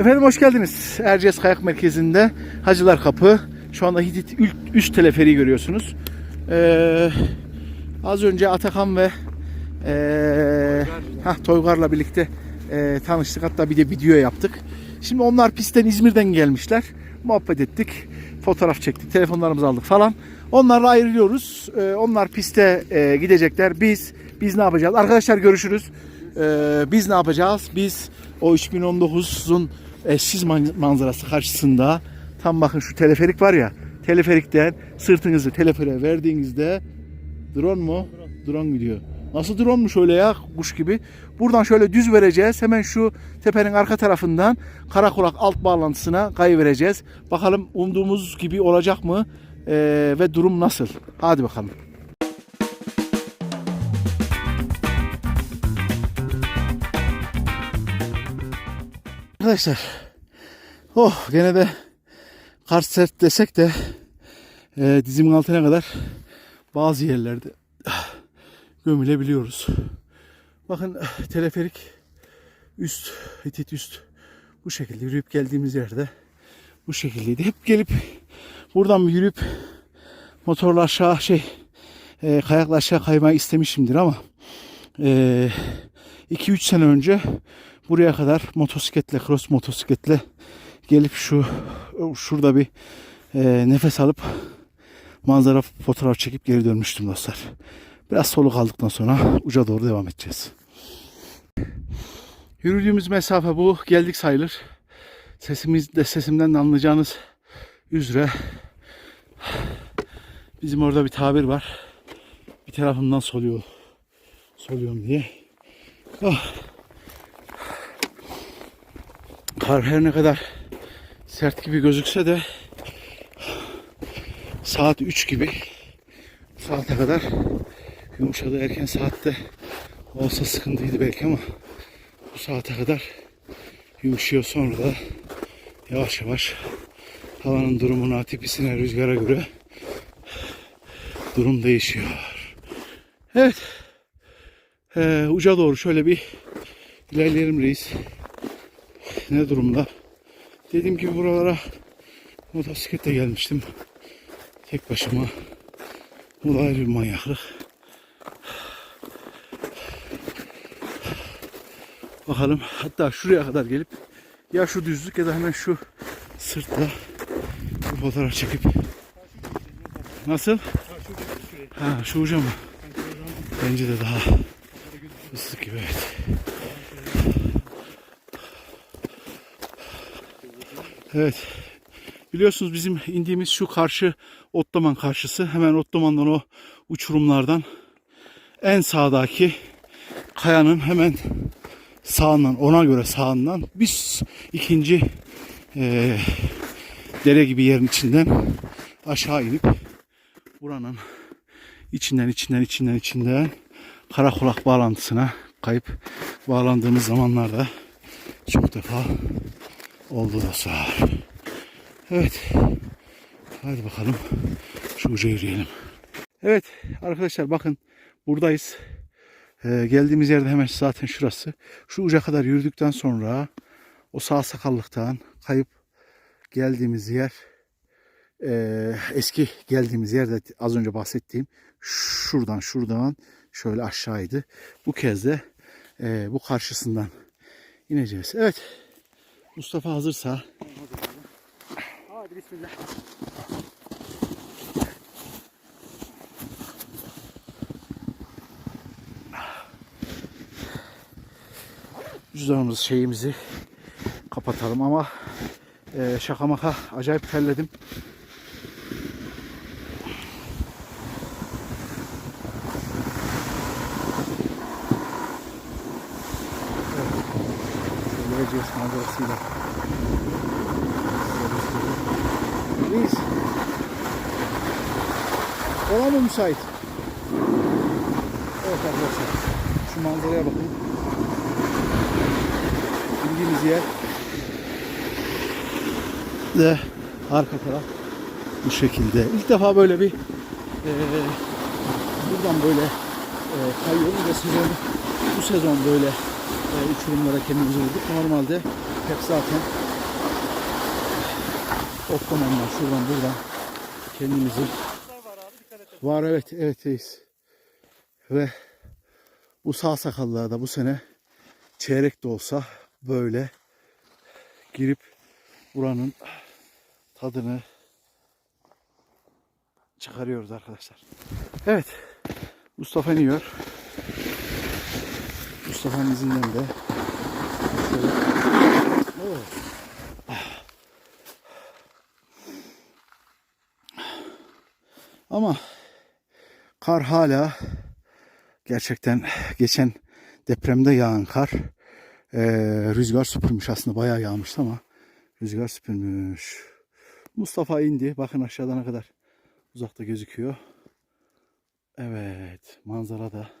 Efendim hoş geldiniz. Erciyes Kayak Merkezi'nde Hacılar Kapı. Şu anda Hitit üst, teleferiği görüyorsunuz. Ee, az önce Atakan ve ee, hah, Toygar'la birlikte ee, tanıştık. Hatta bir de video yaptık. Şimdi onlar pistten İzmir'den gelmişler. Muhabbet ettik. Fotoğraf çektik. Telefonlarımızı aldık falan. Onlarla ayrılıyoruz. Ee, onlar piste ee, gidecekler. Biz biz ne yapacağız? Arkadaşlar görüşürüz. Ee, biz ne yapacağız? Biz o 3019'un eşsiz man- manzarası karşısında tam bakın şu teleferik var ya teleferikten sırtınızı teleferiğe verdiğinizde drone mu? Drone gidiyor. Nasıl drone mu şöyle ya kuş gibi. Buradan şöyle düz vereceğiz. Hemen şu tepenin arka tarafından Karakulak alt bağlantısına kayı vereceğiz. Bakalım umduğumuz gibi olacak mı? Ee, ve durum nasıl? Hadi bakalım. Arkadaşlar oh gene de kar sert desek de e, dizimin altına kadar bazı yerlerde gömülebiliyoruz. Bakın teleferik üst, hitit üst bu şekilde yürüyüp geldiğimiz yerde bu şekildeydi. Hep gelip buradan yürüyüp motorla aşağı şey e, kayakla aşağı kaymayı istemişimdir ama 2-3 sene önce buraya kadar motosikletle, cross motosikletle gelip şu şurada bir e, nefes alıp manzara fotoğraf çekip geri dönmüştüm dostlar. Biraz soluk aldıktan sonra uca doğru devam edeceğiz. Yürüdüğümüz mesafe bu. Geldik sayılır. Sesimiz de sesimden de anlayacağınız üzere bizim orada bir tabir var. Bir tarafımdan soluyor. Soluyorum diye. Oh. Kar her ne kadar sert gibi gözükse de saat 3 gibi saate kadar yumuşadı. Erken saatte olsa sıkıntıydı belki ama bu saate kadar yumuşuyor. Sonra da yavaş yavaş havanın durumuna, tipisine, rüzgara göre durum değişiyor. Evet. Ee, uca doğru şöyle bir ilerleyelim reis ne durumda? Dediğim gibi buralara motosikletle gelmiştim. Tek başıma. Bu da bir manyaklık. Bakalım hatta şuraya kadar gelip ya şu düzlük ya da hemen şu sırtla bir fotoğraf çekip Nasıl? Ha şu uca mı? Bence de daha ıslık gibi evet. Evet. Biliyorsunuz bizim indiğimiz şu karşı Ottoman karşısı. Hemen Ottoman'dan o uçurumlardan en sağdaki kayanın hemen sağından ona göre sağından biz ikinci eee, dere gibi yerin içinden aşağı inip buranın içinden içinden içinden içinden Karakulak bağlantısına kayıp bağlandığımız zamanlarda çok defa oldu dostlar. Evet. Hadi bakalım şu uca yürüyelim. Evet arkadaşlar bakın buradayız. Ee, geldiğimiz yerde hemen zaten şurası. Şu uca kadar yürüdükten sonra o sağ sakallıktan kayıp geldiğimiz yer ee, eski geldiğimiz yerde az önce bahsettiğim şuradan şuradan şöyle aşağıydı. Bu kez de ee, bu karşısından ineceğiz. Evet. Mustafa hazırsa Hadi bismillah. cüzdanımızı şeyimizi kapatalım ama e, şaka maka acayip terledim. Geleceğiz manzarasıyla. Reis. Ona mı müsait? Evet arkadaşlar. Şu manzaraya bakın. Bildiğimiz yer de arka taraf bu şekilde. İlk defa böyle bir eee, buradan böyle eee kayıyorum ve sezon bu sezon böyle uçurumlara kendimizi vurduk. Normalde hep zaten Ottoman'dan şuradan buradan kendimizi var evet evet reis. Ve bu sağ sakallığa da bu sene çeyrek de olsa böyle girip buranın tadını çıkarıyoruz arkadaşlar. Evet. Mustafa iniyor. Mustafa'nın izinden de Oo. Ama kar hala gerçekten geçen depremde yağan kar eee, rüzgar süpürmüş aslında bayağı yağmıştı ama rüzgar süpürmüş. Mustafa indi. Bakın aşağıda ne kadar uzakta gözüküyor. Evet manzara da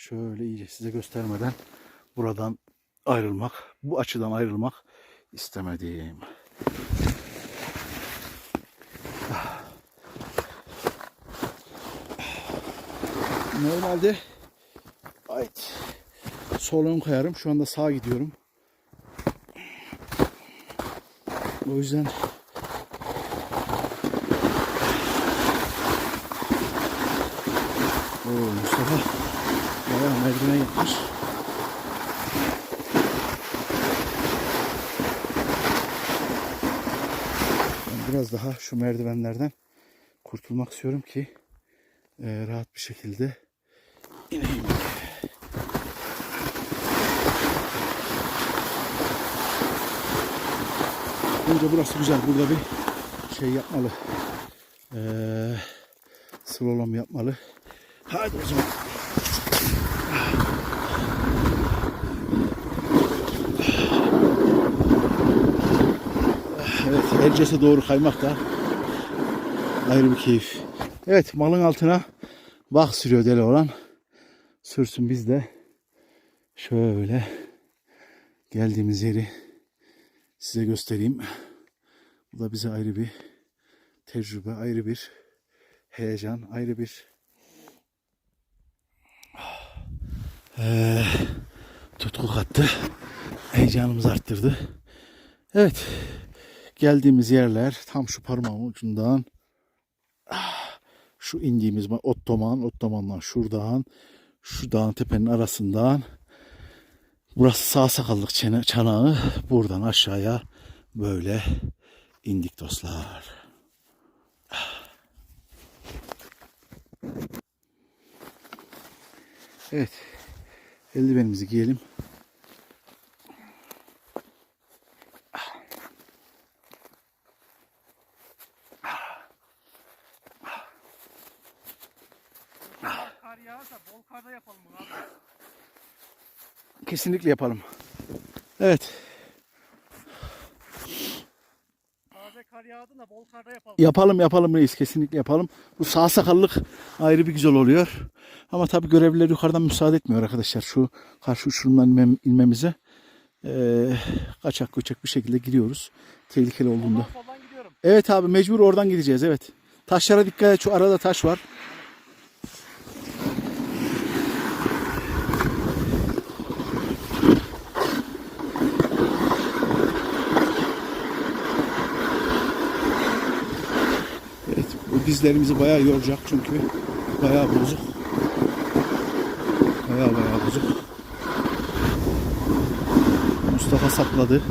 şöyle iyice size göstermeden buradan ayrılmak, bu açıdan ayrılmak istemedim. Normalde ait sol ön. Şu anda sağa gidiyorum. O yüzden Oo, Mustafa yapmış. Ben biraz daha şu merdivenlerden kurtulmak istiyorum ki eee, rahat bir şekilde ineyim. Bence burası güzel. Burada bir şey yapmalı. Eee slalom yapmalı. Hadi o zaman. Evet, Erciyes'e doğru kaymak da ayrı bir keyif. Evet, malın altına bak sürüyor deli olan. Sürsün biz de şöyle geldiğimiz yeri size göstereyim. Bu da bize ayrı bir tecrübe, ayrı bir heyecan, ayrı bir eee, tutku kattı. Heyecanımızı arttırdı. Evet. Geldiğimiz yerler tam şu parmağın ucundan ah, şu indiğimiz ma- Ottoman, Ottoman'dan şuradan şu dağın tepenin arasından burası sağ sakallık çanağı buradan aşağıya böyle indik dostlar. Evet. Eldivenimizi giyelim. Kar yağarsa bol karda yapalım bunu abi. Kesinlikle yapalım. Evet. Kar yağdı da bol karda yapalım. Yapalım yapalım reis. Kesinlikle yapalım. Bu sağ sakallık ayrı bir güzel oluyor. Ama tabi görevliler yukarıdan müsaade etmiyor arkadaşlar. Şu karşı uçurumdan inmem, inmemize. Ee, kaçak göçek bir şekilde giriyoruz. Tehlikeli olduğunda. Evet abi mecbur oradan gideceğiz evet. Taşlara dikkat et şu arada taş var. Evet bu dizlerimizi bayağı yoracak çünkü bayağı bozuk. Bayağı bayağı bozuk. Mustafa sapladı.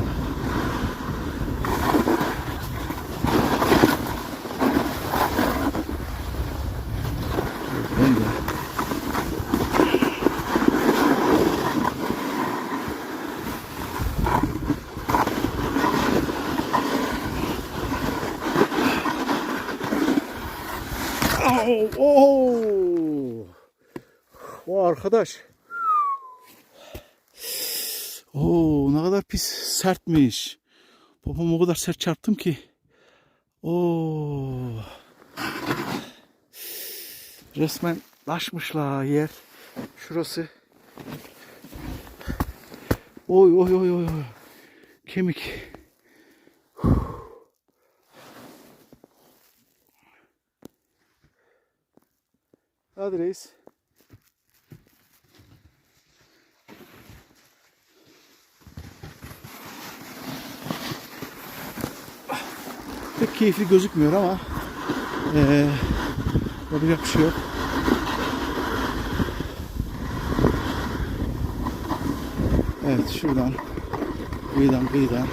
Arkadaş. Oo ne kadar pis sertmiş. Babam o kadar sert çarptım ki. Oo. Resmen taşmışlar yer. Şurası. Oy oy oy. oy. Kemik. Hadi reis. Keyifli gözükmüyor ama eee yapacak bir şey yok. Evet şuradan kıyıdan kıyıdan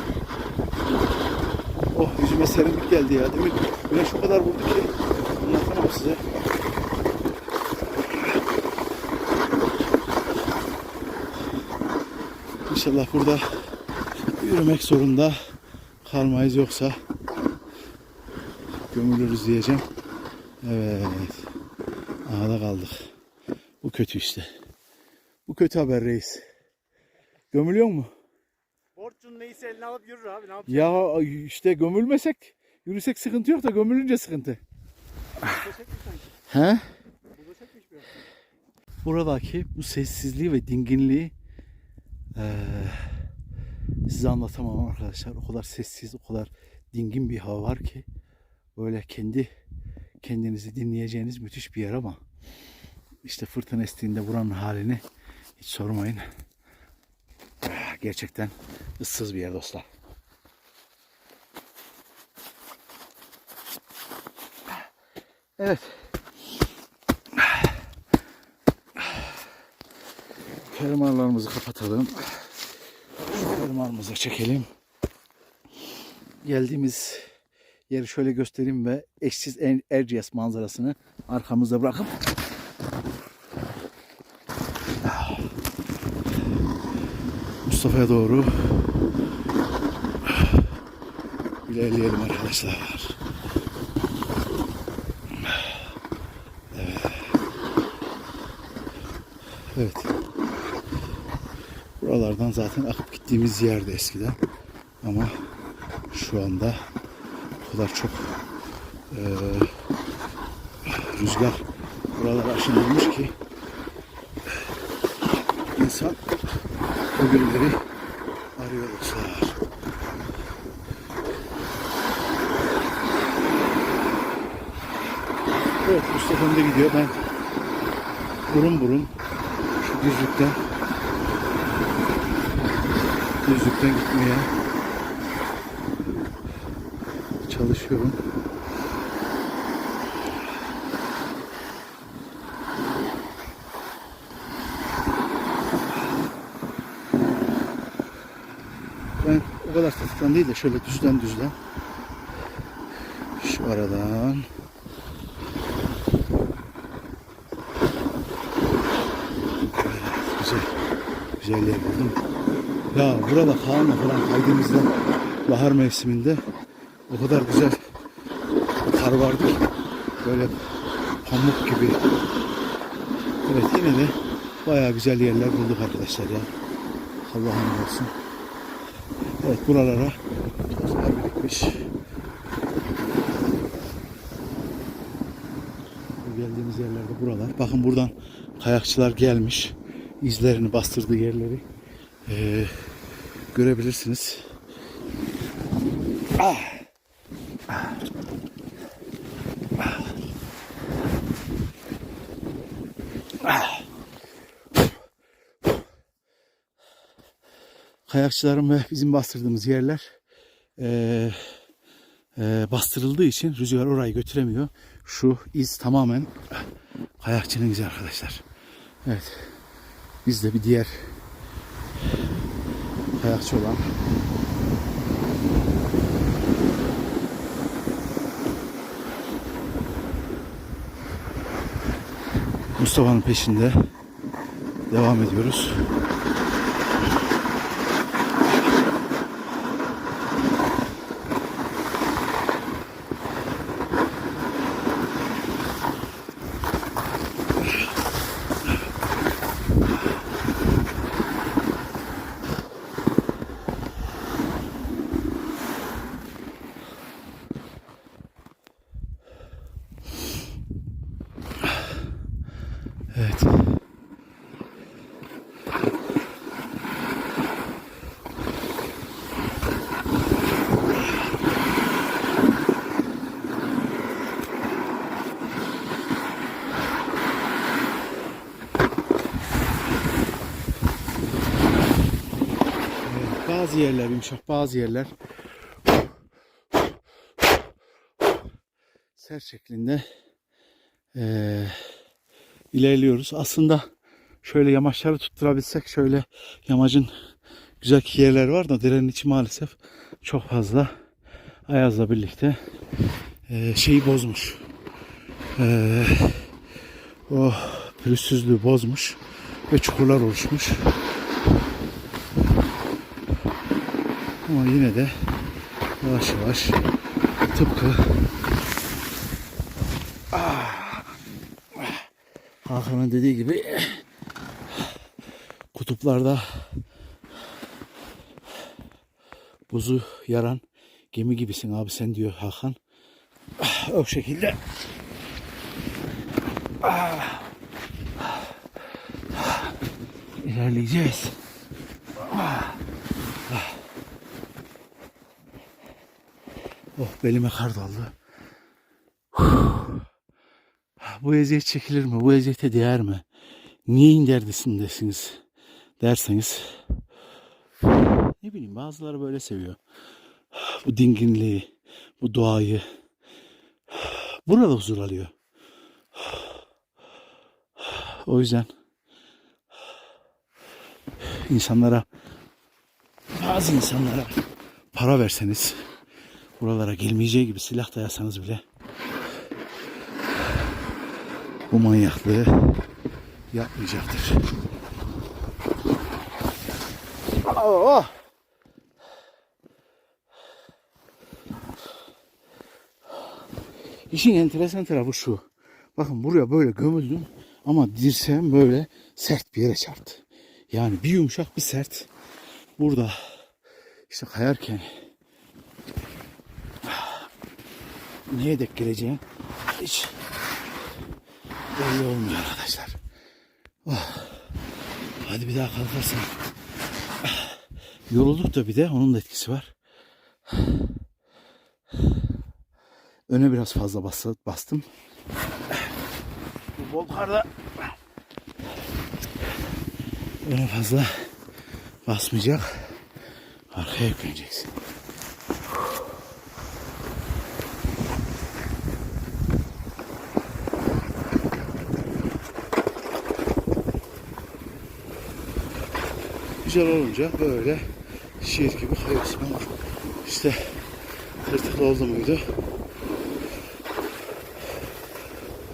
Oh yüzüme serinlik geldi ya. Demin güneş o kadar vurdu ki anlatamam size. İnşallah burada yürümek zorunda kalmayız yoksa gömülürüz diyeceğim. Evet. Ağda kaldık. Bu kötü işte. Bu kötü haber reis. Gömülüyor mu? Borçun neyse eline alıp yürür abi ne yapacak? Ya işte gömülmesek yürüsek sıkıntı yok da gömülünce sıkıntı. He? Burada çekmiş bir. Buradaki bu sessizliği ve dinginliği eee size anlatamam arkadaşlar. O kadar sessiz, o kadar dingin bir hava var ki böyle kendi kendinizi dinleyeceğiniz müthiş bir yer ama işte fırtına estiğinde buranın halini hiç sormayın. Ah, Gerçekten ıssız bir yer dostlar. Evet. Fermuarlarımızı kapatalım. Fermuarımızı çekelim. Geldiğimiz yeri şöyle göstereyim ve eşsiz Er- Erciyes manzarasını arkamızda bırakıp Mustafa'ya doğru ilerleyelim arkadaşlar. Evet. Buralardan zaten akıp gittiğimiz yerde eskiden. Ama şu anda o kadar çok eee, rüzgar buraları aşındırmış ki insan o günleri arıyor dostlar. Evet Mustafa önde gidiyor. Ben burun burun şu düzlükten düzlükten gitmeye çalışıyorum. Ben o kadar tafıktan değil de şöyle düzden düzden şu aradan güzel güzel yer buldum. Ya burada Kaan'la falan kaydığımızda bahar mevsiminde o kadar güzel kar vardı ki böyle pamuk gibi. Evet yine de bayağı güzel yerler bulduk arkadaşlar ya. Allah'ım olsun. Evet buralara tozlar birikmiş. Geldiğimiz yerlerde buralar. Bakın buradan kayakçılar gelmiş. izlerini bastırdığı yerleri eee, görebilirsiniz. Ah! Kayakçıların ve bizim bastırdığımız yerler eee, eee, bastırıldığı için rüzgar orayı götüremiyor. Şu iz tamamen kayakçının izi arkadaşlar. Evet. Biz de bir diğer kayakçı olan Mustafa'nın peşinde devam ediyoruz. Evet. Bazı yerler yumuşak, bazı yerler ser şeklinde eee, ilerliyoruz. Aslında şöyle yamaçları tutturabilsek şöyle yamacın güzel yerler var da derenin içi maalesef çok fazla Ayaz'la birlikte eee, şeyi bozmuş. Eee, o pürüzsüzlüğü bozmuş ve çukurlar oluşmuş. Ama yine de yavaş yavaş tıpkı Hakan'ın dediği gibi kutuplarda buzu yaran gemi gibisin abi sen diyor Hakan. O şekilde ilerleyeceğiz. Oh belime kar daldı. Bu eziyet çekilir mi? Bu eziyete değer mi? Neyin derdisindesiniz derseniz ne bileyim bazıları böyle seviyor. Bu dinginliği, bu doğayı. Burada huzur alıyor. O yüzden insanlara bazı insanlara para verseniz buralara gelmeyeceği gibi silah dayasanız bile bu manyaklığı yapmayacaktır. Oh! İşin enteresan tarafı şu. Bakın buraya böyle gömüldüm ama dirseğim böyle sert bir yere çarptı. Yani bir yumuşak bir sert. Burada işte kayarken neye denk geleceğim hiç belli olmuyor arkadaşlar. Oh. Hadi bir daha kalkarsam. Ah. Yorulduk da bir de onun da etkisi var. Öne biraz fazla bas- bastım. Bu bol karda öne fazla basmayacak. Arkaya yükleneceksin. Güzel olunca böyle şiir gibi kayıyorsun ama işte oldu muydu?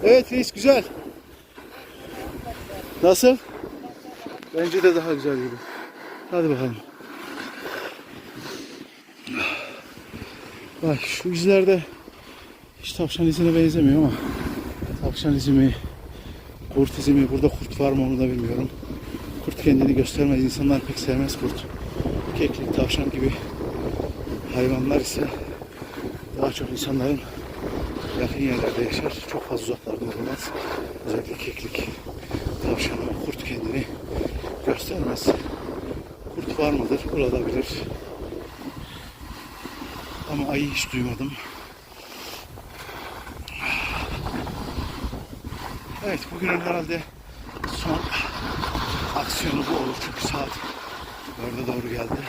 Evet reis güzel. Nasıl? Bence de daha güzel gibi. Hadi bakalım. Bak şu izlerde hiç tavşan izine benzemiyor ama tavşan izi mi, kurt izi mi, burada kurt var mı onu da bilmiyorum. Kendini göstermez, insanlar pek sevmez kurt. Keklik, tavşan gibi hayvanlar ise daha çok insanların yakın yerlerde yaşar. Çok fazla uzaklarda olmaz. Özellikle keklik, tavşan, kurt kendini göstermez. Kurt var mıdır? Olabilir. Ama ayı hiç duymadım. Evet bugünün herhalde aksiyonu bu olur. Çünkü saat 4'e doğru geldi.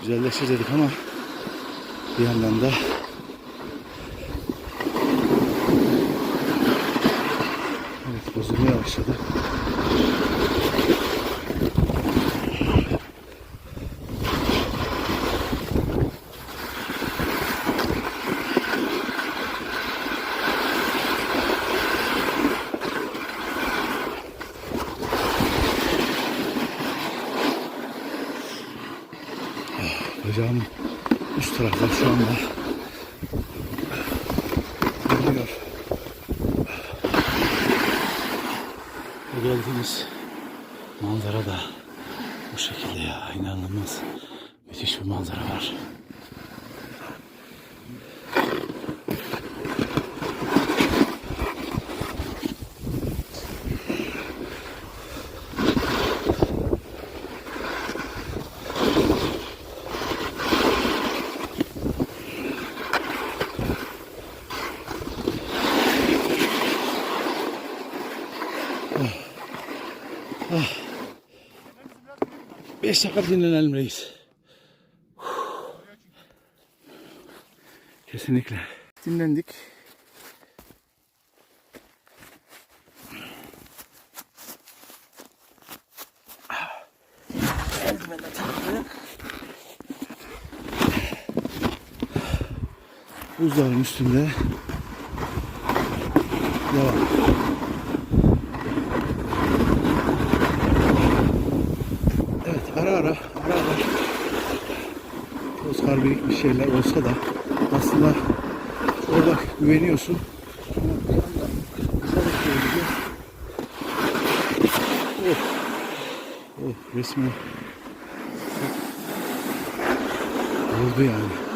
Güzelleşir dedik ama bir yandan da üst tarafta şu anda 5 dakika dinlenelim reis. Kesinlikle. Dinlendik. Eldivenle taktık. Buzların üstünde devam. Toz kar birikmiş şeyler olsa da aslında orada güveniyorsun. Bir bir. Oh. Oh resmen oldu yani.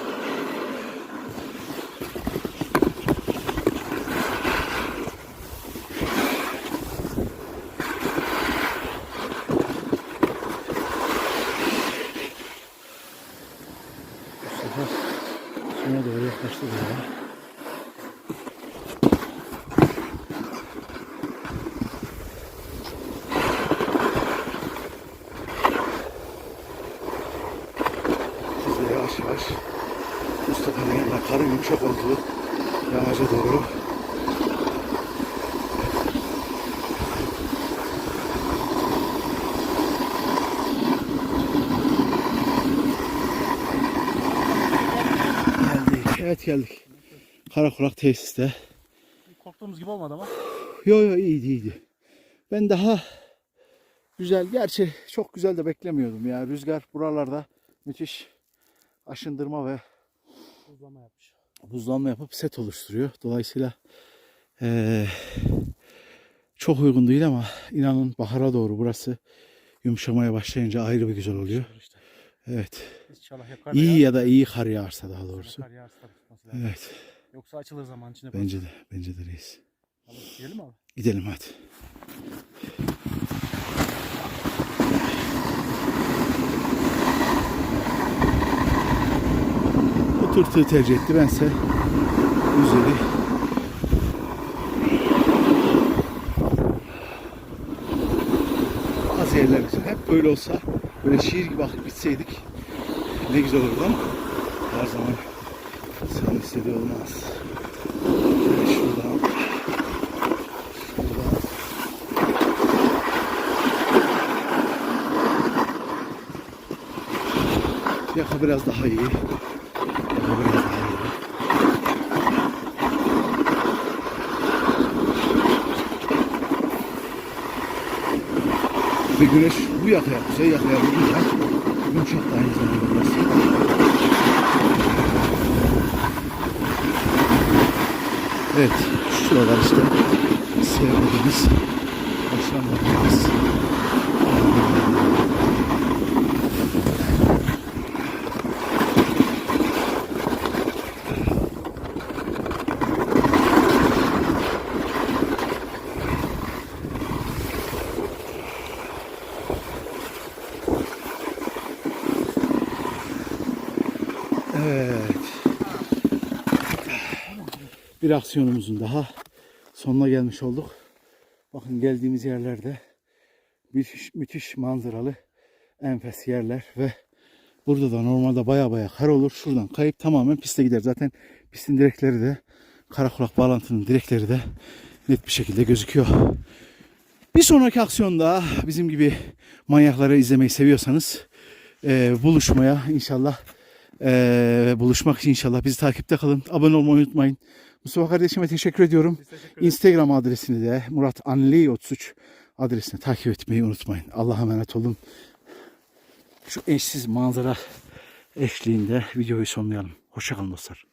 Bu sefer sona doğru yaklaştı ya. Biz de yavaş yavaş Mustafa'nın yanına karın yumuşak olduğu yamaca doğru geldik. Evet geldik. Karakulak tesiste. Korktuğumuz gibi olmadı ama. Yo yo iyiydi iyiydi. Ben daha güzel, gerçi çok güzel de beklemiyordum ya. Rüzgar buralarda müthiş aşındırma ve Buzlama yapmış. buzlanma yapıp set oluşturuyor. Dolayısıyla eee, çok uygun değil ama inanın bahara doğru burası yumuşamaya başlayınca ayrı bir güzel oluyor. İşte. Evet. İnşallah yakar İyi ya da iyi kar yağarsa daha doğrusu. Yakar yağarsa. Evet. Yoksa açılır zaman içinde. Bence de. Bence de reis. Gidelim abi? Gidelim hadi. Tırtığı tercih etti. Bense güzeli. Az yerler güzel. Hep böyle olsa böyle şiir gibi akıp gitseydik ne güzel olurdu ama her zaman sen istediği olmaz. Yaka biraz daha iyi. Yaka biraz daha iyi. Ve güneş bu yakaya, kuzey yakaya vurunca yumuşak da aynı zamanda. Evet, şuralar işte sevdiğimiz başlangıçlarımız. Bir aksiyonumuzun daha sonuna gelmiş olduk. Bakın geldiğimiz yerlerde müthiş, müthiş manzaralı enfes yerler ve burada da normalde baya baya kar olur. Şuradan kayıp tamamen piste gider. Zaten pistin direkleri de karakulak bağlantının direkleri de net bir şekilde gözüküyor. Bir sonraki aksiyonda bizim gibi manyakları izlemeyi seviyorsanız eee, buluşmaya inşallah eee, buluşmak için inşallah bizi takipte kalın. Abone olmayı unutmayın. Mustafa kardeşime teşekkür ediyorum. Teşekkür. Instagram adresini de Murat Anli 33 adresine takip etmeyi unutmayın. Allah'a emanet olun. Şu eşsiz manzara eşliğinde videoyu sonlayalım. Hoşçakalın dostlar.